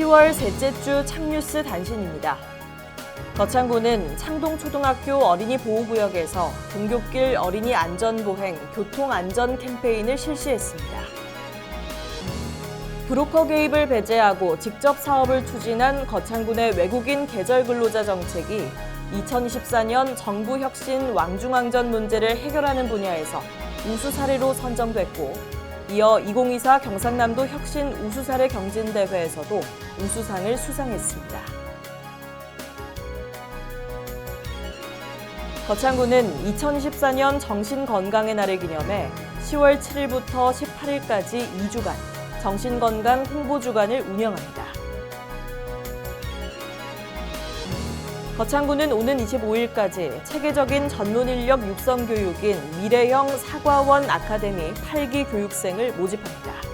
10월 셋째 주 창뉴스 단신입니다. 거창구는 창동초등학교 어린이 보호구역에서 등굣길 어린이 안전보행 교통안전 캠페인을 실시했습니다. 브로커 개입을 배제하고 직접 사업을 추진한 거창군의 외국인 계절 근로자 정책이 2024년 정부 혁신 왕중왕전 문제를 해결하는 분야에서 우수 사례로 선정됐고 이어 2024 경상남도 혁신 우수 사례 경진대회에서도 우수상을 수상했습니다. 거창구는 2024년 정신건강의 날을 기념해 10월 7일부터 18일까지 2주간 정신건강 홍보주간을 운영합니다. 거창구는 오는 25일까지 체계적인 전문 인력 육성 교육인 미래형 사과원 아카데미 8기 교육생을 모집합니다.